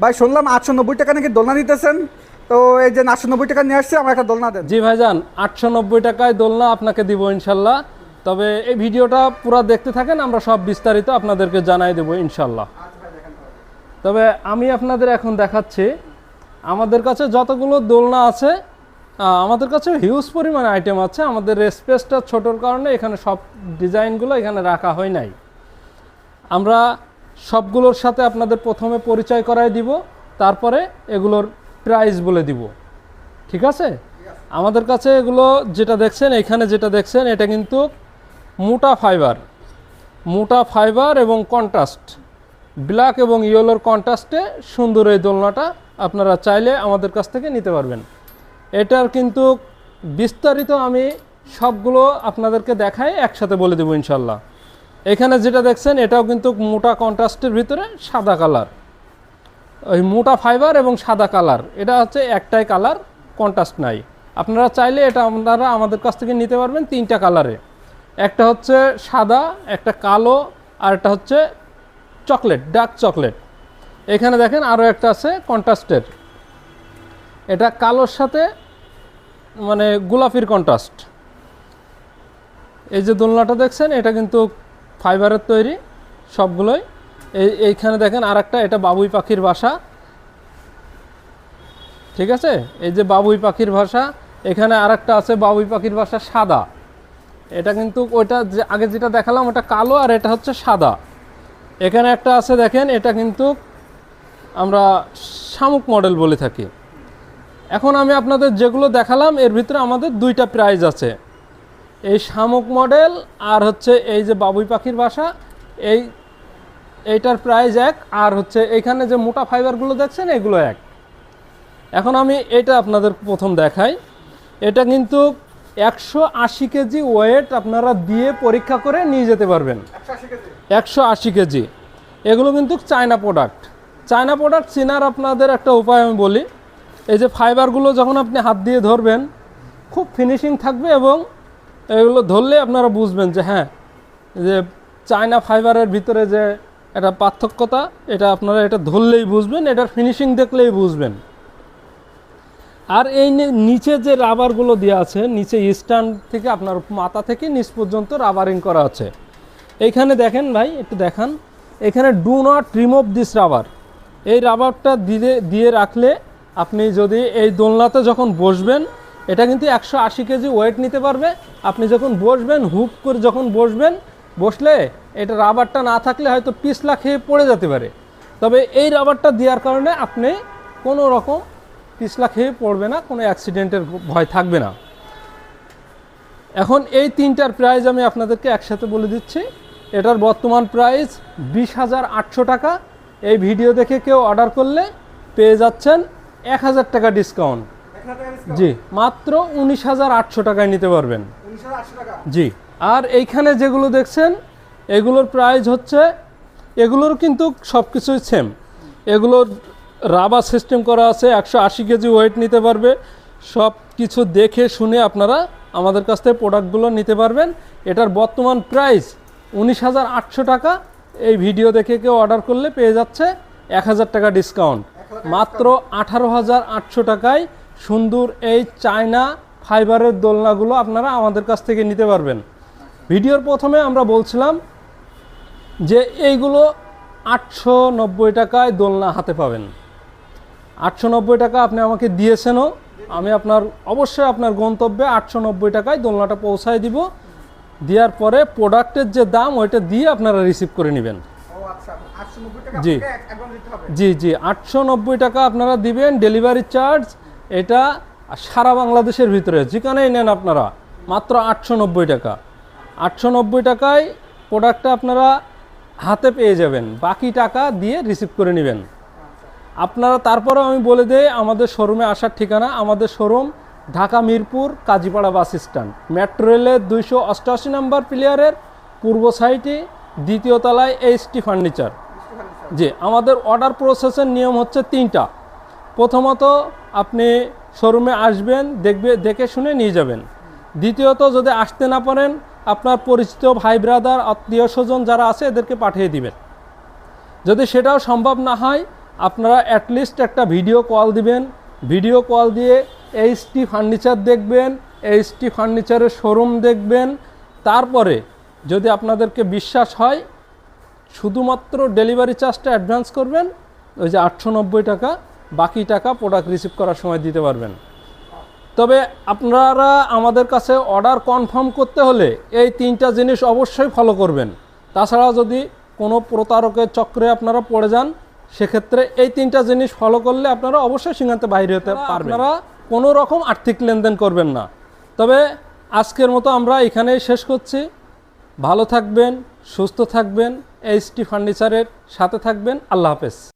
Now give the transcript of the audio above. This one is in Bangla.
ভাই, শুনলাম আটশো নব্বই টাকা নাকি দোলনা দিতেছেন? তো এই যে আটশো নব্বই টাকা নিয়ে আসছে আমার একটা দোলনা দেন। জি ভাইজান, আটশো নব্বই টাকায় দোলনা আপনাকে দিব ইনশাল্লাহ। তবে এই ভিডিওটা পুরো দেখতে থাকেন, আমরা সব বিস্তারিত আপনাদেরকে জানাই দেবো ইনশাল্লাহ। তবে আমি আপনাদের এখন দেখাচ্ছি, আমাদের কাছে যতগুলো দোলনা আছে আমাদের কাছে হিউজ পরিমাণে আইটেম আছে। আমাদের স্পেসটা ছোটোর কারণে এখানে সব ডিজাইনগুলো এখানে রাখা হয় নাই। আমরা সবগুলোর সাথে আপনাদের প্রথমে পরিচয় করাই দিব, তারপরে এগুলোর প্রাইস বলে দিব। ঠিক আছে? আমাদের কাছে এগুলো যেটা দেখছেন, এখানে যেটা দেখছেন, এটা কিন্তু মোটা ফাইবার মোটা ফাইবার এবং কন্ট্রাস্ট ব্ল্যাক এবং ইয়েলোর কন্ট্রাস্টে সুন্দর এই দোলনাটা আপনারা চাইলে আমাদের কাছ থেকে নিতে পারবেন। এটার কিন্তু বিস্তারিত আমি সবগুলো আপনাদেরকে দেখাই একসাথে বলে দেবো ইনশাল্লাহ এখানে যেটা দেখছেন, এটাও কিন্তু মোটা কন্ট্রাস্টের ভিতরে সাদা কালার। ওই মোটা ফাইবার এবং সাদা কালার, এটা হচ্ছে একটাই কালার, কন্ট্রাস্ট নাই। আপনারা চাইলে এটা আপনারা আমাদের কাছ থেকে নিতে পারবেন তিনটা কালারে। একটা হচ্ছে সাদা, একটা কালো, আর একটা হচ্ছে চকলেট, ডার্ক চকলেট। এখানে দেখেন আরও একটা আছে কন্ট্রাস্টের। এটা কালোর সাথে মানে গোলাপির কন্ট্রাস্ট। এই যে দোলনাটা দেখছেন, এটা কিন্তু ফাইবারের তৈরি সবগুলোই। এই, এইখানে দেখেন আর একটা এটা বাবুই পাখির বাসা। ঠিক আছে? এই যে বাবুই পাখির ভাষা এখানে আর একটা আছে বাবুই পাখির ভাষা সাদা। এটা কিন্তু ওইটা যে, আগে যেটা দেখালাম ওটা কালো আর এটা হচ্ছে সাদা। এখানে একটা আছে দেখেন, এটা কিন্তু আমরা শামুক মডেল বলে থাকি। এখন আমি আপনাদের যেগুলো দেখালাম, এর ভিতরে আমাদের দুইটা প্রাইজ আছে। এই শামুক মডেল আর হচ্ছে এই যে বাবুই পাখির বাসা, এই এইটার প্রাইস এক। আর হচ্ছে এখানে যে মোটা ফাইবারগুলো দেখছেন, এগুলো এক। এখন আমি এটা আপনাদের প্রথম দেখাই। এটা কিন্তু একশো আশি কেজি ওয়েট আপনারা দিয়ে পরীক্ষা করে নিয়ে যেতে পারবেন। একশো আশি কেজি। এগুলো কিন্তু চায়না প্রোডাক্ট চায়না প্রোডাক্ট চিনার আপনাদের একটা উপায় আমি বলি। এই যে ফাইবারগুলো যখন আপনি হাত দিয়ে ধরবেন, খুব ফিনিশিং থাকবে এবং এগুলো ধরলে আপনারা বুঝবেন যে হ্যাঁ যে চায়না ফাইবারের ভিতরে যে একটা পার্থক্যতা, এটা আপনারা এটা ধরলেই বুঝবেন, এটার ফিনিশিং দেখলেই বুঝবেন। আর এই নিচে যে রাবারগুলো দেওয়া আছে, নিচে স্ট্যান্ড থেকে আপনার মাথা থেকে নিচ পর্যন্ত রাবারিং করা আছে। এইখানে দেখেন ভাই, একটু দেখান। এখানে do not remove this rubber এই রাবারটা দিয়ে দিয়ে রাখলে আপনি যদি এই দোলনাতে যখন বসবেন এটা কিন্তু একশো আশি কেজি ওয়েট নিতে পারবে। আপনি যখন বসবেন, হুক করে যখন বসবেন, বসলে এটা রাবারটা না থাকলে হয়তো পিছলা খেয়ে পড়ে যেতে পারে। তবে এই রাবারটা দেওয়ার কারণে আপনি কোনো রকম পিছলা খেয়ে পড়বে না, কোনো অ্যাক্সিডেন্টের ভয় থাকবে না। এখন এই তিনটার প্রাইস আমি আপনাদেরকে একসাথে বলে দিচ্ছি। এটার বর্তমান প্রাইস বিশ হাজার আটশো টাকা। এই ভিডিও দেখে কেউ অর্ডার করলে পেয়ে যাচ্ছেন এক হাজার টাকা ডিসকাউন্ট জি মাত্র উনিশ হাজার আটশো টাকায় নিতে পারবেন। জি আর এইখানে যেগুলো দেখছেন এগুলোর প্রাইস হচ্ছে এগুলোর কিন্তু সব কিছুই সেম এগুলোর রাবার সিস্টেম করা আছে একশো আশি কেজি ওয়েট নিতে পারবে। সব কিছু দেখে শুনে আপনারা আমাদের কাছ থেকে প্রোডাক্টগুলো নিতে পারবেন। এটার বর্তমান প্রাইস উনিশ হাজার আটশো টাকা। এই ভিডিও দেখে কেউ অর্ডার করলে পেয়ে যাচ্ছে এক হাজার টাকা ডিসকাউন্ট মাত্র আঠারো হাজার আটশো টাকায় সুন্দর এই চায়না ফাইবারের দোলনাগুলো আপনারা আমাদের কাছ থেকে নিতে পারবেন। ভিডিওর প্রথমে আমরা বলছিলাম যে এইগুলো আটশো নব্বই টাকায় দোলনা হাতে পাবেন। আটশো নব্বই টাকা আপনি আমাকে দিয়েছেনও আমি আপনার অবশ্যই আপনার গন্তব্যে আটশো নব্বই টাকায় দোলনাটা পৌঁছায় দিব। দেওয়ার পরে প্রোডাক্টের যে দাম ওইটা দিয়ে আপনারা রিসিভ করে নেবেন। জি। জি জি আটশো নব্বই টাকা আপনারা দিবেন ডেলিভারি চার্জ এটা সারা বাংলাদেশের ভিতরে, যেখানেই নেন আপনারা, মাত্র আটশো নব্বই টাকা। আটশো নব্বই টাকায় প্রোডাক্টটা আপনারা হাতে পেয়ে যাবেন। বাকি টাকা দিয়ে রিসিভ করে নেবেন। আপনারা তারপরেও আমি বলে দেই, আমাদের শোরুমে আসার ঠিকানা, আমাদের showroom Dhaka Mirpur, Kazipara bus stand metro রেলের দুইশো অষ্টআশি নম্বর প্লেয়ারের পূর্ব সাইডে দ্বিতীয় তলায় এইচটি ফার্নিচার জি, আমাদের অর্ডার প্রসেসের নিয়ম হচ্ছে তিনটা। প্রথমত আপনি শোরুমে আসবেন, দেখবে, দেখে শুনে নিয়ে যাবেন। দ্বিতীয়ত, যদি আসতে না পারেন, আপনার পরিচিত ভাই ব্রাদার আত্মীয় স্বজন যারা আছে, এদেরকে পাঠিয়ে দিবেন। যদি সেটাও সম্ভব না হয়, আপনারা অ্যাটলিস্ট একটা ভিডিও কল দিবেন। ভিডিও কল দিয়ে এইচটি ফার্নিচার দেখবেন এইচটি ফার্নিচারের শোরুম দেখবেন। তারপরে, যদি আপনাদেরকে বিশ্বাস হয়, শুধুমাত্র ডেলিভারি চার্জটা অ্যাডভান্স করবেন, ওই যে আটশো নব্বই টাকা বাকি টাকা প্রোডাক্ট রিসিভ করার সময় দিতে পারবেন। তবে আপনারা আমাদের কাছে অর্ডার কনফার্ম করতে হলে এই তিনটা জিনিস অবশ্যই ফলো করবেন। তাছাড়া যদি কোনো প্রতারকের চক্রে আপনারা পড়ে যান সেক্ষেত্রে এই তিনটা জিনিস ফলো করলে আপনারা অবশ্যই সীমান্তে বাইরে হতে পারবেন। আপনারা কোনো রকম আর্থিক লেনদেন করবেন না। তবে আজকের মতো আমরা এখানেই শেষ করছি। ভালো থাকবেন সুস্থ থাকবেন এইচটি ফার্নিচারের সাথে থাকবেন। আল্লাহ হাফেজ।